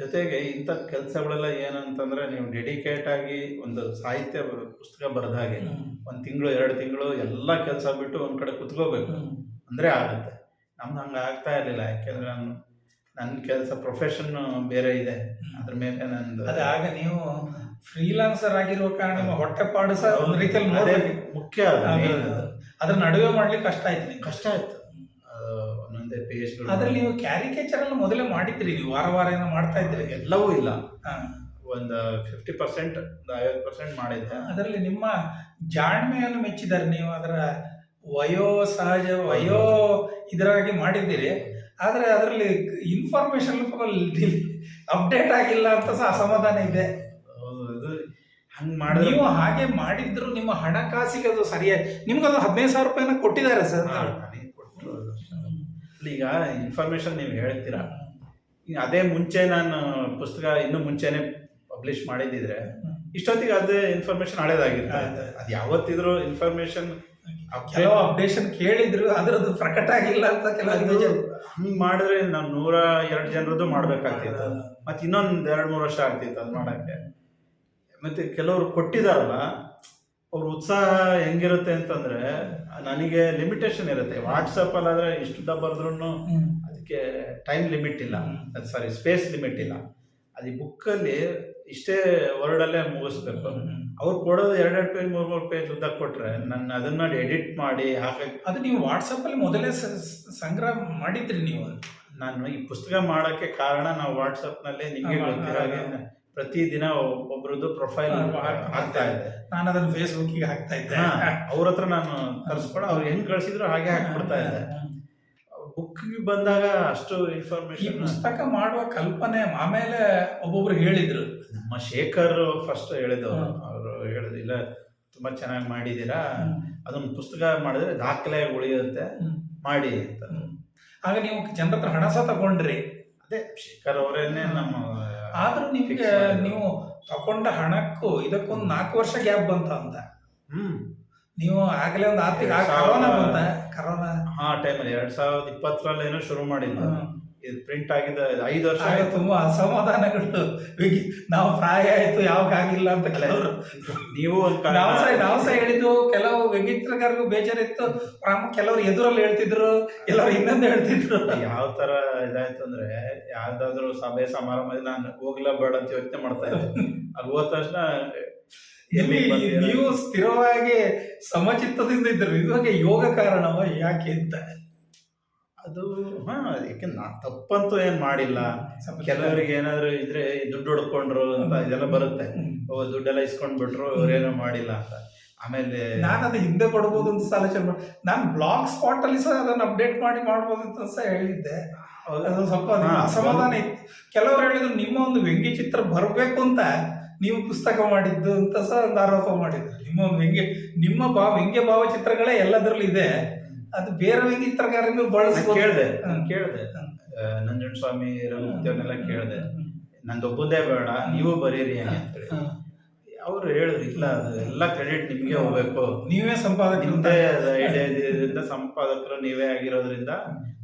ಜೊತೆಗೆ ಇಂಥ ಕೆಲಸಗಳೆಲ್ಲ ಏನಂತಂದ್ರೆ ನೀವು ಡೆಡಿಕೇಟಾಗಿ ಒಂದು ಸಾಹಿತ್ಯ ಪುಸ್ತಕ ಬರೆದ ಹಾಗೆ ಒಂದು ತಿಂಗಳು ಎರಡು ತಿಂಗಳು ಎಲ್ಲ ಕೆಲಸ ಬಿಟ್ಟು ಒಂದು ಕಡೆ ಕುತ್ಕೋಬೇಕು. ಅಂದರೆ ಆಗುತ್ತೆ. ನಮ್ದು ಹಂಗೆ ಆಗ್ತಾ ಇರಲಿಲ್ಲ. ಯಾಕೆಂದ್ರೆ ನಾನು ನನ್ನ ಕೆಲಸ ಪ್ರೊಫೆಷನ್ ಬೇರೆ ಇದೆ. ಅದ್ರ ಮೇಲೆ ನಂದು ಅದೇ ಆಗ ನೀವು ಫ್ರೀಲಾನ್ಸರ್ ಆಗಿರುವ ಕಾರಣ ಹೊಟ್ಟೆ ಪಾಡು ಸಹ ಒಂದು ರೀತಿಯಲ್ಲಿ ಮುಖ್ಯ ಅದ್ರ ನಡುವೆ ಮಾಡ್ಲಿಕ್ಕೆ ಕಷ್ಟ ಆಯ್ತು ನಿಮ್ಗೆ. ಕಷ್ಟ ಆಯ್ತು. ಒಂದೊಂದೇ ಪೇಜ್ ಅದ್ರಲ್ಲಿ ನೀವು ಕ್ಯಾರಿಕೇಚರ್ ಎಲ್ಲ ಮೊದಲೇ ಮಾಡಿದ್ರಿ ನೀವು ವಾರ ವಾರ ಏನೋ ಮಾಡ್ತಾ ಇದ್ರಿ ಎಲ್ಲವೂ ಇಲ್ಲ. ಒಂದು ಫಿಫ್ಟಿ ಪರ್ಸೆಂಟ್ ಒಂದು ಐವತ್ತು ಪರ್ಸೆಂಟ್ ಮಾಡಿದ್ದೆ. ಅದರಲ್ಲಿ ನಿಮ್ಮ ಜಾಣ್ಮೆಯನ್ನು ಮೆಚ್ಚಿದ್ದಾರೆ ನೀವು ಅದರ ವಯೋ ಸಹಜ ವಯೋ ಇದರಾಗಿ ಮಾಡಿದ್ದೀರಿ. ಆದರೆ ಅದರಲ್ಲಿ ಇನ್ಫಾರ್ಮೇಶನ್ ಅಪ್ಡೇಟ್ ಆಗಿಲ್ಲ ಅಂತ ಸಹ ಅಸಮಾಧಾನ ಇದೆ. ಹಂಗೆ ಮಾಡಿದ್ರೆ ನೀವು ಹಾಗೆ ಮಾಡಿದ್ರು ನಿಮ್ಮ ಹಣಕಾಸಿಗೆ ಅದು ಸರಿಯಾಗಿ ನಿಮ್ಗೆ ಅದು ಹದಿನೈದು ಸಾವಿರ ರೂಪಾಯಿನ ಕೊಟ್ಟಿದ್ದಾರೆ ಸರ್ ಅದು. ಈಗ ಇನ್ಫಾರ್ಮೇಶನ್ ನೀವು ಹೇಳ್ತೀರಾ ಅದೇ ಮುಂಚೆ ನಾನು ಪುಸ್ತಕ ಇನ್ನೂ ಮುಂಚೆನೆ ಪಬ್ಲಿಷ್ ಮಾಡಿದ್ದಿದ್ರೆ ಇಷ್ಟೊತ್ತಿಗೆ ಅದೇ ಇನ್ಫಾರ್ಮೇಶನ್ ಹಳೇದಾಗಿರುತ್ತೆ. ಅದು ಯಾವತ್ತಿದ್ರು ಇನ್ಫಾರ್ಮೇಶನ್ ಕೆಲವು ಅಪ್ಡೇಷನ್ ಕೇಳಿದ್ರು ಅದರದ್ದು ಪ್ರಕಟ ಆಗಿಲ್ಲ ಅಂತ ಕೆಲವು. ಹಂಗೆ ಮಾಡಿದ್ರೆ ನಾನು ನೂರ ಎರಡು ಜನರದ್ದು ಮಾಡ್ಬೇಕಾಗ್ತಿತ್ತು ಮತ್ತೆ ಇನ್ನೊಂದು ಎರಡು ಮೂರು ವರ್ಷ ಆಗ್ತಿತ್ತು ಅದು ಮಾಡೋಕ್ಕೆ ಮತ್ತೆ ಕೆಲವರು ಕೊಟ್ಟಿದಾರಲ್ಲ ಅವ್ರ ಉತ್ಸಾಹ ಹೆಂಗಿರುತ್ತೆ ಅಂತಂದ್ರೆ ನನಗೆ ಲಿಮಿಟೇಷನ್ ಇರುತ್ತೆ. ವಾಟ್ಸಪ್ ಅಲ್ಲಾದ್ರೆ ಇಷ್ಟು ಬರೆದ್ರು ಬರೆದ್ರೂ ಅದಕ್ಕೆ ಟೈಮ್ ಲಿಮಿಟ್ ಇಲ್ಲ. ಸಾರಿ ಸ್ಪೇಸ್ ಲಿಮಿಟ್ ಇಲ್ಲ. ಅದು ಬುಕ್ ಬುಕ್ಕಲ್ಲಿ ಇಷ್ಟೇ ವರ್ಡಲ್ಲೇ ಮುಗಿಸ್ಬೇಕು. ಅವ್ರು ಕೊಡೋದು ಎರಡೆರಡು ಪೇಜ್ ಮೂರು ಮೂರು ಪೇಜ್ ಉದ್ದ ಕೊಟ್ರೆ ನನ್ನ ಅದನ್ನ ಎಡಿಟ್ ಮಾಡಿ ಹಾಕಿ ಅದು ನೀವು ವಾಟ್ಸಪ್ ಅಲ್ಲಿ ಮೊದಲೇ ಸಂಗ್ರಹ ಮಾಡಿದ್ರಿ ನೀವು? ನಾನು ಈ ಪುಸ್ತಕ ಮಾಡೋಕ್ಕೆ ಕಾರಣ ನಾವು ವಾಟ್ಸಪ್ನಲ್ಲಿ ನಿಮಗೆ ಗೊತ್ತಿರೋ ಪ್ರತಿದಿನ ಒಬ್ಬರದ್ದು ಪ್ರೊಫೈಲ್ ಆಗ್ತಾ ಇದ್ದೆ. ನಾನು ಅದನ್ನು ಫೇಸ್ಬುಕ್ಕಿಗೆ ಹಾಕ್ತಾ ಇದ್ದೆ. ಅವ್ರ ಹತ್ರ ನಾನು ತರಿಸ್ಕೊಂಡು ಅವ್ರು ಹೆಂಗ್ ಕಳ್ಸಿದ್ರು ಹಾಗೆ ಹಾಕ್ಬಿಡ್ತಾ ಇದ್ದೆ. ಬುಕ್ ಬಂದಾಗ ಅಷ್ಟು ಇನ್ಫಾರ್ಮೇಶನ್ ಪುಸ್ತಕ ಮಾಡುವ ಕಲ್ಪನೆ ಆಮೇಲೆ ಒಬ್ಬೊಬ್ರು ಹೇಳಿದ್ರು. ನಮ್ಮ ಶೇಖರ್ ಫಸ್ಟ್ ಹೇಳಿದವರು. ಅವರು ಹೇಳಿದಿಲ್ಲ ತುಂಬಾ ಚೆನ್ನಾಗಿ ಮಾಡಿದ್ದೀರಾ ಅದನ್ನ ಅದೊಂದು ಪುಸ್ತಕ ಮಾಡಿದ್ರೆ ದಾಖಲೆ ಉಳಿಯುತ್ತೆ ಮಾಡಿ ಅಂತ. ಆಗ ನೀವು ಜನರ ಹತ್ರ ಹಣ ಸಹ ತಗೊಂಡ್ರಿ. ಅದೇ ಶೇಖರ್ ಅವರೇನೆ ನಮ್ಮ ಆದ್ರೂ ನಿಮ್ಗೆ ನೀವು ತಕೊಂಡ ಹಣಕ್ಕೂ ಇದಕ್ಕೊಂದು ನಾಲ್ಕು ವರ್ಷ ಗ್ಯಾಪ್ ಬಂತ ಅಂತ ಹ್ಮ್. ನೀವು ಆಗಲೇ ಒಂದು ಆರ್ಥಿಕ ಕರೋನಾ ಬಂತ? ಕರೋನಾ? ಆ ಟೈಮಲ್ಲಿ ಎರಡ್ ಸಾವಿರದ ಇಪ್ಪತ್ತರಲ್ಲಿ ಏನೋ ಶುರು ಮಾಡಿದ್ದು. ಪ್ರಿಂಟ್ ಆಗಿದ್ದ ಐದು ವರ್ಷ ತುಂಬಾ ಅಸಮಾಧಾನಗಳು ನಾವು ಪ್ರಾಯ ಆಯ್ತು ಯಾವಾಗ ಆಗಿಲ್ಲ ಅಂತ ಕೆಲವರು. ನೀವು ನಾವು ಸಹ ನಾವು ಸಹ ಹೇಳಿದ್ದು ಕೆಲವು ವ್ಯಂಗ್ಯಚಿತ್ರಕಾರರಿಗೂ ಬೇಜಾರಿತ್ತು. ಪ್ರಾಮ ಕೆಲವರು ಎದುರಲ್ಲಿ ಹೇಳ್ತಿದ್ರು ಕೆಲವರು ಇನ್ನೊಂದು ಹೇಳ್ತಿದ್ರು. ಯಾವ ತರ ಇದಾಯ್ತು ಅಂದ್ರೆ ಯಾವ್ದಾದ್ರು ಸಭೆ ಸಮಾರಂಭದಲ್ಲಿ ನಾನು ಹೋಗ್ಲಾ ಬೇಡ ಅಂತ ಯೋಚನೆ ಮಾಡ್ತಾ ಇದ್ದೆ. ಅಲ್ಲಿ ಹೋದ ತಕ್ಷಣ ಎಲ್ಲಿ ನೀವು ಸ್ಥಿರವಾಗಿ ಸಮಚಿತ್ತದಿಂದ ಇದ್ರು ಇವಾಗ ಯೋಗ ಕಾರಣವ? ಯಾಕೆ ಅಂತ. ಅದು ಹಾ ಯಾಕೆ ನಾ ತಪ್ಪಂತೂ ಏನು ಮಾಡಿಲ್ಲ. ಕೆಲವರಿಗೆ ಏನಾದರೂ ಇದ್ರೆ ದುಡ್ಡು ಹೊಡ್ಕೊಂಡ್ರು ಅಂತ ಇದೆಲ್ಲ ಬರುತ್ತೆ. ಓ ದುಡ್ಡೆಲ್ಲ ಇಸ್ಕೊಂಡ್ಬಿಟ್ರು ಅವ್ರೇನೋ ಮಾಡಿಲ್ಲ ಅಂತ. ಆಮೇಲೆ ನಾನು ಅದು ಹಿಂದೆ ಕೊಡ್ಬೋದು ಅಂತ ಆಲೋಚನೆ ಮಾಡಿ ನಾನು ಬ್ಲಾಗ್ ಸ್ಪಾಟ್ ಅಲ್ಲಿ ಸಹ ಅದನ್ನು ಅಪ್ಡೇಟ್ ಮಾಡಿ ಮಾಡ್ಬೋದು ಅಂತ ಸಹ ಹೇಳಿದ್ದೆ. ಅದು ಸ್ವಲ್ಪ. ಅಸಮಾಧಾನ ಇತ್ತು. ಕೆಲವರು ಹೇಳಿದ್ರು ನಿಮ್ಮ ಒಂದು ವ್ಯಂಗ್ಯ ಚಿತ್ರ ಬರಬೇಕು ಅಂತ ನೀವು ಪುಸ್ತಕ ಮಾಡಿದ್ದು ಅಂತ ಸಹ ಒಂದು ಆರೋಪ ಮಾಡಿದ್ರು. ನಿಮ್ಮ ಒಂದು ವ್ಯಂಗ್ಯ ನಿಮ್ಮ ಭಾವ ವ್ಯಂಗ್ಯ ಭಾವಚಿತ್ರಗಳೇ ಎಲ್ಲದರಲ್ಲೂ ಇದೆ. ಅದು ಬೇರೆ ಚಿತ್ರಕಾರರು ಬಳಸ್ಬೋದು. ಕೇಳಿದೆ. ಕೇಳಿದೆ. ಹ್ಮ್. ನಂಜುಂಡ ಸ್ವಾಮಿ ಅವ್ರನ್ನೆಲ್ಲ ಕೇಳಿದೆ. ನಂದೊಬ್ಬಂದೇ ಬೇಡ ನೀವು ಬರೀರಿ ಅಂತ ಹೇಳಿ ಅವ್ರು ಹೇಳಿದ್ರು ಇಲ್ಲ ಅದು ಎಲ್ಲ ಕ್ರೆಡಿಟ್ ನಿಮಗೆ ಹೋಗ್ಬೇಕು. ನೀವೇ ಸಂಪಾದಕ. ಐಡಿಯಾ ಇದರಿಂದ ಸಂಪಾದಕರು ನೀವೇ ಆಗಿರೋದ್ರಿಂದ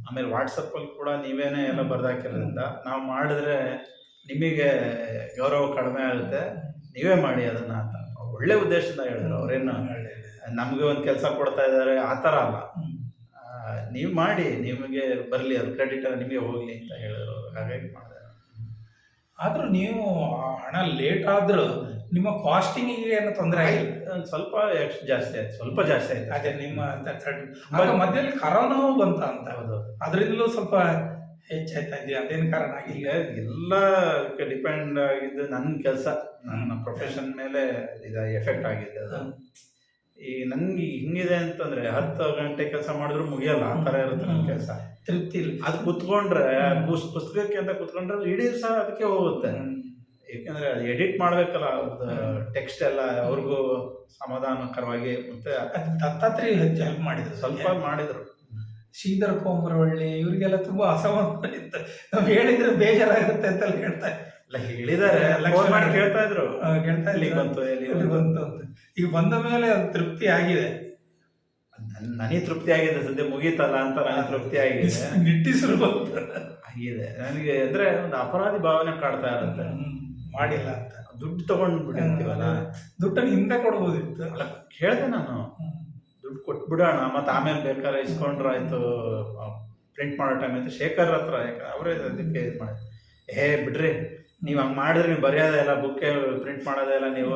ಆಮೇಲೆ ವಾಟ್ಸಪ್ ಅಲ್ಲಿ ಕೂಡ ನೀವೇನೆ ಎಲ್ಲ ಬರ್ದಾಕಿರೋದ್ರಿಂದ ನಾವು ಮಾಡಿದ್ರೆ ನಿಮಗೆ ಗೌರವ ಕಡಿಮೆ ಆಗುತ್ತೆ. ನೀವೇ ಮಾಡಿ ಅದನ್ನ ಅಂತ. ಒಳ್ಳೆ ಉದ್ದೇಶದಿಂದ ಹೇಳಿದ್ರು ಅವ್ರೇನು ನಮಗೆ ಒಂದು ಕೆಲಸ ಕೊಡ್ತಾ ಇದ್ದಾರೆ ಆ ಥರ ಅಲ್ಲ. ನೀವು ಮಾಡಿ ನಿಮಗೆ ಬರಲಿ ಅದು ಕ್ರೆಡಿಟ್ ನಿಮಗೆ ಹೋಗಲಿ ಅಂತ ಹೇಳಿದ್ರು ಹಾಗಾಗಿ ಮಾಡಿದೆ. ಆದರೂ ನೀವು ಹಣ ಲೇಟ್ ಆದರೂ ನಿಮ್ಮ ಕಾಸ್ಟಿಂಗಿಗೆ ಏನು ತೊಂದರೆ ಆಗಿಲ್ಲ? ಸ್ವಲ್ಪ ಜಾಸ್ತಿ ಆಯ್ತು ಸ್ವಲ್ಪ ಜಾಸ್ತಿ ಆಯ್ತು ಅದೇ ನಿಮ್ಮ ಮಧ್ಯದಲ್ಲಿ ಕರೋನಾವು ಬಂತ ಅಂತ. ಹೌದು. ಅದರಿಂದಲೂ ಸ್ವಲ್ಪ ಹೆಚ್ಚಾಯ್ತಾ ಇದೆಯಾ? ಅದೇನು ಕಾರಣ ಈಗ ಎಲ್ಲ ಡಿಪೆಂಡ್ ಆಗಿದ್ದು ನನ್ನ ಕೆಲಸ ನನ್ನ ಪ್ರೊಫೆಷನ್ ಮೇಲೆ ಇದು ಎಫೆಕ್ಟ್ ಆಗಿದೆ ಅದು. ಈ ನಂಗೆ ಹಿಂಗಿದೆ ಅಂತಂದ್ರೆ ಹತ್ತು ಗಂಟೆ ಕೆಲಸ ಮಾಡಿದ್ರು ಮುಗಿಯಲ್ಲ ಆ ಥರ ಇರುತ್ತೆ ನನ್ನ ಕೆಲಸ. ತೃಪ್ತಿ ಇಲ್ಲ. ಅದು ಕುತ್ಕೊಂಡ್ರೆ ಪುಸ್- ಪುಸ್ತಕಕ್ಕೆ ಅಂತ ಕುತ್ಕೊಂಡ್ರೆ ಇಡೀ ಸಹ ಅದಕ್ಕೆ ಹೋಗುತ್ತೆ. ಏಕೆಂದ್ರೆ ಅದು ಎಡಿಟ್ ಮಾಡ್ಬೇಕಲ್ಲ ಟೆಕ್ಸ್ಟ್ ಎಲ್ಲ ಅವ್ರಿಗೂ ಸಮಾಧಾನಕರವಾಗಿ ಮತ್ತೆ ದತ್ತಾತ್ರಿ ದತ್ತಾತ್ರೇಯ ಹೆಚ್ಚು ಹೆಲ್ಪ್ ಮಾಡಿದ್ರು. ಸ್ವಲ್ಪ ಮಾಡಿದ್ರು. ಶ್ರೀಧರ್ ಕೋಮರವಳ್ಳಿ ಇವರಿಗೆಲ್ಲ ತುಂಬಾ ಅಸಮಾಧಾನ ಇತ್ತು. ನಾವು ಹೇಳಿದ್ರೆ ಬೇಜಾರಾಗುತ್ತೆ ಅಂತ ಹೇಳ್ತಾ ಫೋನ್ ಮಾಡಿ ಕೇಳ್ತಾ ಇದ್ರು. ಹೇಳ್ತಾ ಎಲ್ಲಿಗೆ ಬಂತು ಎಲ್ಲಿ ಬಂತು? ಅಂತ. ಈಗ ಬಂದ ಮೇಲೆ ಅದು ತೃಪ್ತಿ ಆಗಿದೆ. ನನ್- ನನಗೆ ತೃಪ್ತಿ ಆಗಿದೆ ಸದ್ಯ ಮುಗೀತಲ್ಲ ಅಂತ ನನಗೆ ತೃಪ್ತಿ ಆಗಿದೆ. ನಿಟ್ಟಿಸಲು ಬಂತು. ಆಗಿದೆ. ನನಗೆ ಅಂದ್ರೆ ಒಂದು ಅಪರಾಧಿ ಭಾವನೆ ಕಾಡ್ತಾ ಇರುತ್ತೆ. ಮಾಡಿಲ್ಲ ಅಂತ. ದುಡ್ಡು ತಗೊಂಡ್ ಬಿಟ್ಟಿರ್ತೀವಲ್ಲ ದುಡ್ಡನ್ನು ಹಿಂದೆ ಕೊಡ್ಬೋದಿತ್ತು. ಅಲ್ಲ ಕೇಳ್ದೆ ನಾನು. ದುಡ್ಡು ಕೊಟ್ಬಿಡೋಣ ಮತ್ತೆ ಆಮೇಲೆ ಬೇಕಾದ್ರೆ ಇಸ್ಕೊಂಡ್ರಾಯ್ತು ಪ್ರಿಂಟ್ ಮಾಡೋ ಟೈಮ್ ಆಯ್ತು. ಶೇಖರ್ ಹತ್ರ ಯಾಕಂದ್ರೆ ಅವರೇ ಅದಕ್ಕೆ ಇದು ಮಾಡಿ ಏ ಬಿಡ್ರಿ. ನೀವು ಹಂಗೆ ಮಾಡಿದ್ರೆ ನೀವು ಬರೆಯೋದೇ ಇಲ್ಲ ಬುಕ್ಕೆ ಪ್ರಿಂಟ್ ಮಾಡೋದೇ ಇಲ್ಲ ನೀವು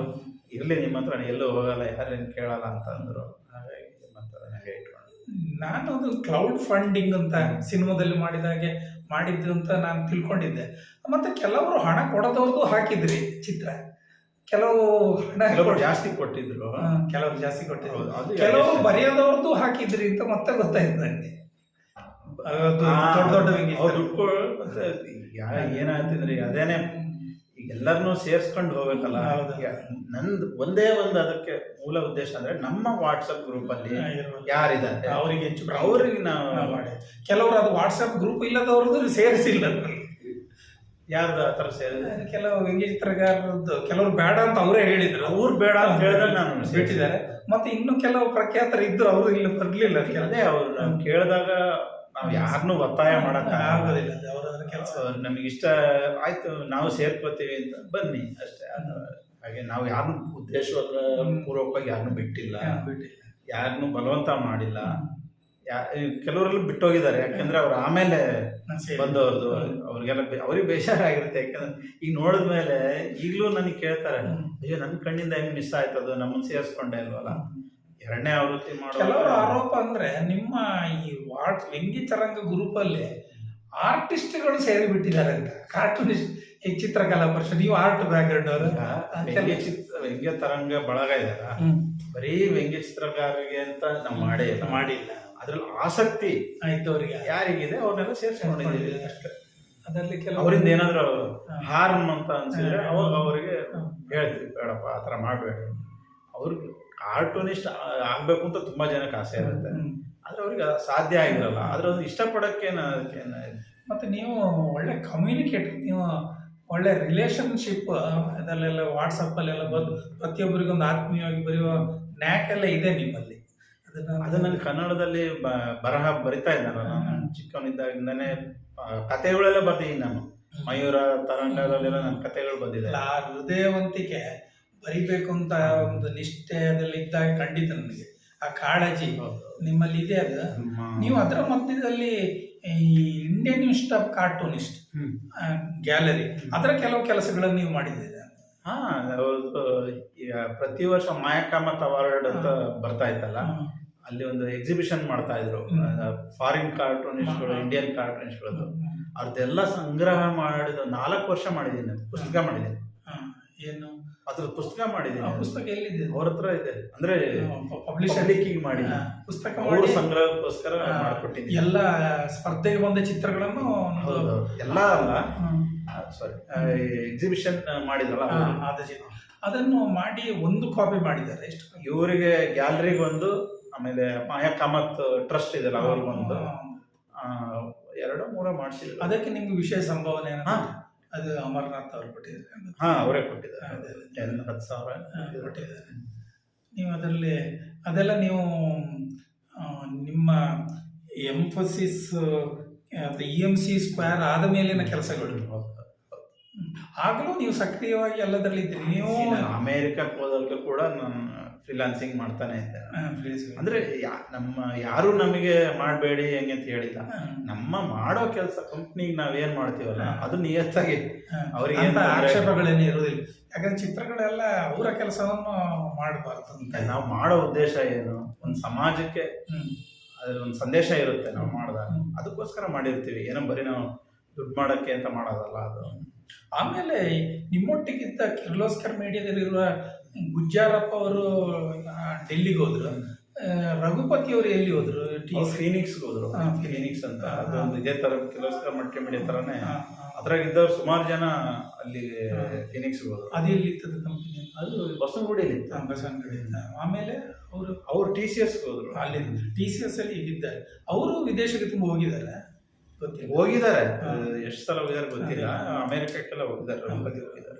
ಇರಲಿ ನಿಮ್ಮ ಹತ್ರ ಎಲ್ಲೂ ಹೋಗಲ್ಲ ಯಾರೇನು ಕೇಳಲ್ಲ ಅಂತ ಅಂದರು. ಹಾಗಾಗಿ ಮತ್ತೆ ನನಗೆ ಇಟ್ಕೊಂಡು. ನಾನು ಅದು ಕ್ಲೌಡ್ ಫಂಡಿಂಗ್ ಅಂತ ಸಿನಿಮಾದಲ್ಲಿ ಮಾಡಿದಾಗೆ ಮಾಡಿದ್ದು ಅಂತ ನಾನು ತಿಳ್ಕೊಂಡಿದ್ದೆ. ಮತ್ತೆ ಕೆಲವರು ಹಣ ಕೊಡದವ್ರದ್ದು ಹಾಕಿದ್ರಿ ಚಿತ್ರ. ಕೆಲವು ಹಣ ಕೆಲವರು ಜಾಸ್ತಿ ಕೊಟ್ಟಿದ್ರು. ಕೆಲವರು ಜಾಸ್ತಿ ಕೊಟ್ಟಿದ್ರು. ಕೆಲವರು ಬರೆಯೋದವ್ರದ್ದು ಹಾಕಿದ್ರಿ ಅಂತ ಮತ್ತೆ ಗೊತ್ತಾಯ್ತು ನನಗೆ ಅದು ದೊಡ್ಡ ದೊಡ್ಡ ಏನಾಯ್ತಿದ್ರಿ ಅದೇನೇ ಎಲ್ಲರನ್ನೂ ಸೇರಿಸ್ಕೊಂಡು ಹೋಗ್ಬೇಕಲ್ಲ? ನಂದು ಒಂದೇ ಒಂದು ಅದಕ್ಕೆ ಮೂಲ ಉದ್ದೇಶ ಅಂದ್ರೆ ನಮ್ಮ ವಾಟ್ಸಪ್ ಗ್ರೂಪ್ ಅಲ್ಲಿ. ಯಾರಿದ್ದಾರೆ? ಅವರಿಗೆ ಹೆಚ್ಚು ಅವ್ರಿಗೆ ನಾವು ಮಾಡಿ. ಕೆಲವರು ಅದು ವಾಟ್ಸಪ್ ಗ್ರೂಪ್ ಇಲ್ಲದವ್ರದ್ದು ಸೇರಿಸಿಲ್ಲ. ಯಾರ್ದು ಆ ಥರ ಸೇರಿದ್ರೆ ಕೆಲವು ವ್ಯಂಗ್ಯ ಚಿತ್ರಗಾರರದ್ದು ಕೆಲವರು ಬೇಡ ಅಂತ ಅವರೇ ಹೇಳಿದ್ರು. ಅವ್ರು ಬೇಡ ಅಂತ ಹೇಳಿದ್ರೆ ನಾನು ಸೇರಿಸಿದ್ದಾರೆ ಮತ್ತೆ ಇನ್ನು ಕೆಲವು ಪ್ರಖ್ಯಾತರು ಇದ್ರು ಅವರು ಇಲ್ಲಿ ಬರಲಿಲ್ಲ ಅದೇ ಅವ್ರು ನಾನು ಕೇಳಿದಾಗ ನಾವು ಯಾರನ್ನೂ ಒತ್ತಾಯ ಮಾಡೋಕೆ ಆಗೋದಿಲ್ಲ. ಅವ್ರ ಕೆಲಸ. ನಮಗೆ ಇಷ್ಟ ಆಯ್ತು ನಾವು ಸೇರ್ಕೋತೀವಿ ಅಂತ ಬನ್ನಿ ಅಷ್ಟೇ. ಹಾಗೆ ನಾವು ಯಾರನ್ನೂ ಉದ್ದೇಶವಾದ ಪೂರ್ವಕವಾಗಿ ಯಾರನ್ನೂ ಬಿಟ್ಟಿಲ್ಲ. ಯಾರನ್ನೂ ಬಲವಂತ ಮಾಡಿಲ್ಲ. ಕೆಲವರೆಲ್ಲ ಬಿಟ್ಟೋಗಿದ್ದಾರೆ. ಯಾಕಂದ್ರೆ ಅವ್ರು ಆಮೇಲೆ. ಬಂದವ್ರದ್ದು ಅವ್ರಿಗೆಲ್ಲ ಅವ್ರಿಗೆ ಬೇಜಾರಾಗಿರುತ್ತೆ. ಯಾಕಂದ್ರೆ ಈಗ ನೋಡಿದ್ಮೇಲೆ ಈಗಲೂ ನನಗೆ ಕೇಳ್ತಾರೆ ಅಯ್ಯೋ ನನ್ನ ಕಣ್ಣಿಂದ ಹೆಂಗ್ ಮಿಸ್ ಆಯ್ತದ ನಮ್ಮನ್ನು ಸೇರಿಸ್ಕೊಂಡೆ ಇಲ್ವಲ್ಲ ಎರಡನೇ ಆವೃತ್ತಿ ಕೆಲವರ ಆರೋಪ ಅಂದ್ರೆ ನಿಮ್ಮ ಈ ವಾಟ್ ವ್ಯಂಗ್ಯ ತರಂಗ ಗ್ರೂಪ್ ಅಲ್ಲಿ ಆರ್ಟಿಸ್ಟ್ಗಳು ಸೇರಿ ಬಿಟ್ಟಿದ್ದಾರೆ ಅಂತ. ಕಾರ್ಟೂನಿಸ್ಟ್ ಈ ಚಿತ್ರಕಲಾ ಪರಿಷತ್ ನೀವು ಆರ್ಟ್ ಬ್ಯಾಕ್ ಗ್ರೌಂಡ್ ಅವರು ವ್ಯಂಗ್ಯ ಚಿತ್ರ ವ್ಯಂಗ್ಯ ತರಂಗ ಬಳಗ ಇದಾರ. ಬರೀ ವ್ಯಂಗ್ಯ ಚಿತ್ರಕಾರರಿಗೆ ಅಂತ ನಾವು ಮಾಡೇ ಇಲ್ಲ ಮಾಡಿಲ್ಲ. ಅದ್ರಲ್ಲಿ ಆಸಕ್ತಿ ಇದ್ದವರಿಗೆ ಯಾರಿಗಿದೆ ಅವ್ರನ್ನೆಲ್ಲ ಸೇರಿಸ್ಕೊಂಡಿದ್ದೀವಿ ಅಷ್ಟೇ. ಅದರಲ್ಲಿ ಕೆಲವು ಅವರಿಂದ ಏನಾದ್ರು ಅವರು ಹಾರ್ಮ್ ಅಂತ ಅನ್ಸಿದ್ರೆ. ಅವಾಗ ಅವರಿಗೆ. ಹೇಳ್ತೀವಿ ಬೇಡಪ್ಪ ಆ ಥರ ಮಾಡಬೇಡಿ. ಅವ್ರಿಗೆ ಕಾರ್ಟೂನಿಸ್ಟ್ ಆಗ್ಬೇಕು ಅಂತ ತುಂಬಾ ಜನಕ್ಕೆ ಆಸೆ ಇರುತ್ತೆ. ಆದ್ರೆ ಅವ್ರಿಗೆ ಅದು ಸಾಧ್ಯ ಆಗಿರಲ್ಲ. ಆದ್ರೆ ಅದು ಇಷ್ಟಪಡಕ್ಕೇನು ಅದಕ್ಕೆ ಮತ್ತೆ ನೀವು ಒಳ್ಳೆ ಕಮ್ಯುನಿಕೇಟರ್ ನೀವು ಒಳ್ಳೆ ರಿಲೇಶನ್ಶಿಪ್ ಅದಲ್ಲೆಲ್ಲ ವಾಟ್ಸಪ್ಪಲ್ಲೆಲ್ಲ ಬಂದು ಪ್ರತಿಯೊಬ್ಬರಿಗೊಂದು ಆತ್ಮೀಯವಾಗಿ ಬರೆಯುವ ನ್ಯಾಕ್ ಎಲ್ಲ ಇದೆ ನಿಮ್ಮಲ್ಲಿ. ಅದನ್ನ ಅದು ಕನ್ನಡದಲ್ಲಿ ಬ- ಬರಹ ಬರಿತಾ ಇದ್ದ ನಾನು. ಚಿಕ್ಕವನಿದ್ದಾಗಿಂದನೇ ಕಥೆಗಳೆಲ್ಲ ಬರ್ತೀನಿ ನಾನು. ಮಯೂರ ತರಂಗದಲ್ಲೆಲ್ಲ ನನ್ನ ಕಥೆಗಳು ಬಂದಿದೆ ಆ ಹೃದಯವಂತಿಕೆ. ಬರಿಬೇಕು ಅಂತ ಒಂದು ನಿಷ್ಠೆ ಅದೆಲ್ಲ ಇದ್ದಾಗ ಖಂಡಿತ ನನಗೆ ಆ ಕಾಳಜಿ ನಿಮ್ಮಲ್ಲಿ ಇದೆ ಅದು. ನೀವು ಅದರ ಮಧ್ಯದಲ್ಲಿ ಈ Indian Institute of cartoonist gallery ಅದರ ಕೆಲವು ಕೆಲಸಗಳನ್ನು ನೀವು ಮಾಡಿದ್ದೀರಾ? ಹಾ ಪ್ರತಿ ವರ್ಷ ಮಾಯಕಾಮತ್ ಅವಾರ್ಡ್ ಅಂತ ಬರ್ತಾ ಇತ್ತಲ್ಲ ಅಲ್ಲಿ ಒಂದು ಎಕ್ಸಿಬಿಷನ್ ಮಾಡ್ತಾ ಇದ್ರು. ಫಾರಿನ್ ಕಾರ್ಟೂನಿಸ್ಟ್ಗಳು. ಇಂಡಿಯನ್ ಕಾರ್ಟೂನಿಸ್ಟ್ಗಳದ್ದು ಅದೆಲ್ಲ ಸಂಗ್ರಹ ಮಾಡಿದ ನಾಲ್ಕು ವರ್ಷ ಮಾಡಿದ್ದೀನಿ ಪುಸ್ತಕ ಮಾಡಿದ್ದೀನಿ. ಏನು? ಅದ್ರ ಪುಸ್ತಕ ಆ ಮಾಡಿದ್ದೀನಿ ಪುಸ್ತಕ ಎಲ್ಲಿದೆ? ಅವ್ರ ಹತ್ರ ಇದೆ. ಅಂದ್ರೆ ಪಬ್ಲಿಷ್ ಲಿಕ್ಕಿಂಗ್ ಮಾಡಿ. ಪುಸ್ತಕ ಮಾಡಿ ಸಂಗ್ರಹಕ್ಕೋಸ್ಕರ ಮಾಡಿಕೊಟ್ಟಿದ್ದೀನಿ. ಎಲ್ಲ ಸ್ಪರ್ಧೆಗೆ ಬಂದ ಚಿತ್ರಗಳನ್ನು ಎಲ್ಲ ಅಲ್ಲ. ಸಾರಿ ಎಕ್ಸಿಬಿಷನ್ ಮಾಡಿದ್ರಲ್ಲ ಆ. ಅದನ್ನು ಮಾಡಿ ಒಂದು ಕಾಪಿ ಮಾಡಿದ್ದಾರೆ. ಎಷ್ಟು ಇವರಿಗೆ ಗ್ಯಾಲರಿಗೆ ಒಂದು ಆಮೇಲೆ ಮಾಯಾ ಕಾಮತ್ ಟ್ರಸ್ಟ್ ಇದೆಲ್ಲ ಅವ್ರಿಗೊಂದು. ಎರಡು ಮೂರ ಮಾಡಿಸಿದ್ರು. ಅದಕ್ಕೆ ನಿಮ್ಗೆ ವಿಷಯ ಸಂಭಾವನೆ. ಅದು ಅಮರನಾಥ್ ಅವ್ರು ಕೊಟ್ಟಿದ್ದಾರೆ. ಹಾಂ ಅವರೇ ಕೊಟ್ಟಿದ್ದಾರೆ. ಹತ್ತು ಸಾವಿರ ಕೊಟ್ಟಿದ್ದಾರೆ. ನೀವು ಅದರಲ್ಲಿ ಅದೆಲ್ಲ ನೀವು ನಿಮ್ಮ ಅಥವಾ ಇ ಎಂ ಸಿ ಸ್ಕ್ವೇರ್ ಆದ ಮೇಲಿನ ಕೆಲಸಗಳು. ಆಗಲೂ ನೀವು ಸಕ್ರಿಯವಾಗಿ ಎಲ್ಲದರಲ್ಲಿ ಇದ್ರಿ ನೀವು ಅಮೇರಿಕಕ್ಕೆ ಹೋದಲ್ಲೂ ಕೂಡ ನಾನು ಫ್ರೀಲಾನ್ಸಿಂಗ್ ಮಾಡ್ತಾನೆ ಅಂತ ಅಂದ್ರೆ ನಮ್ಮ ಯಾರು ನಮಗೆ ಮಾಡಬೇಡಿ ಹೆಂಗೆ ಅಂತ ಹೇಳಿಲ್ಲ. ನಮ್ಮ ಮಾಡೋ ಕೆಲಸ ಕಂಪ್ನಿಗೆ ನಾವೇನ್ ಮಾಡ್ತೀವಲ್ಲ. ಅದು ನಿಯತ್ತಾಗಿ ಅವ್ರಿಗೆ ಆಕ್ಷೇಪಗಳೇನು ಇರೋದಿಲ್ಲ ಯಾಕಂದ್ರೆ ಚಿತ್ರಗಳೆಲ್ಲ ಅವರ ಕೆಲಸವನ್ನು ಮಾಡಬಾರ್ದು ಅಂತ. ನಾವು ಮಾಡೋ ಉದ್ದೇಶ ಏನು? ಒಂದು ಸಮಾಜಕ್ಕೆ ಅದ್ರಲ್ಲಿ ಅದ್ರ ಒಂದು ಸಂದೇಶ ಇರುತ್ತೆ ನಾವು ಮಾಡಿದಾಗ. ಅದಕ್ಕೋಸ್ಕರ ಮಾಡಿರ್ತೀವಿ. ಏನೋ ಬರೀ ನಾವು ದುಡ್ಡು ಮಾಡೋಕ್ಕೆ ಅಂತ ಮಾಡೋದಲ್ಲ ಅದು. ಆಮೇಲೆ ನಿಮ್ಮೊಟ್ಟಿಗಿಂತ ಕಿರ್ಲೋಸ್ಕರ್ ಮೀಡಿಯಾದಲ್ಲಿರುವ ಗುಜ್ಜಾರಪ್ಪ ಅವರು ಡೆಲ್ಲಿಗೆ ಹೋದ್ರು. ರಘುಪತಿ ಅವರು ಎಲ್ಲಿ ಹೋದ್ರು? ಫೀನಿಕ್ಸ್ಗೆ ಹೋದ್ರು. ಫೀನಿಕ್ಸ್ ಅಂತ. ಅದೊಂದು ಇದೇ ತರ ಕಿಲೋಸ್ಕರ ಮಟ್ಟಿ ಮೀಡಿಯಾ ತರನೇ ಹಾ, ಹಾ. ಅದ್ರಾಗ ಇದ್ದವ್ರು ಸುಮಾರು ಜನ ಅಲ್ಲಿ ಫಿನಿಕ್ಸ್ ಹೋದ್ರು. ಅದು ಎಲ್ಲಿತ್ತದ ಕಂಪನಿ ಅದು ಬಸವನಗುಡಿಯಲ್ಲಿ ಇತ್ತು. ಬಸವನಗುಡಿಯಿಂದ. ಆಮೇಲೆ ಅವರು ಅವ್ರು ಟಿ ಸಿ ಎಸ್ಗೆ ಹೋದ್ರು. ಅಲ್ಲಿ ಟಿ ಸಿ ಎಸ್ ಅಲ್ಲಿ ಇದ್ದಾರೆ ಅವರು ವಿದೇಶಕ್ಕೆ ತುಂಬ ಹೋಗಿದ್ದಾರೆ. ಹೋಗಿದ್ದಾರೆ. ಎಷ್ಟು ಸಲ ಹೋಗಿದ್ದಾರೆ ಗೊತ್ತಿಲ್ಲ. ಅಮೆರಿಕಕ್ಕೆಲ್ಲ ಹೋಗಿದ್ದಾರೆ. ರಘುಪತಿ ಹೋಗಿದ್ದಾರೆ.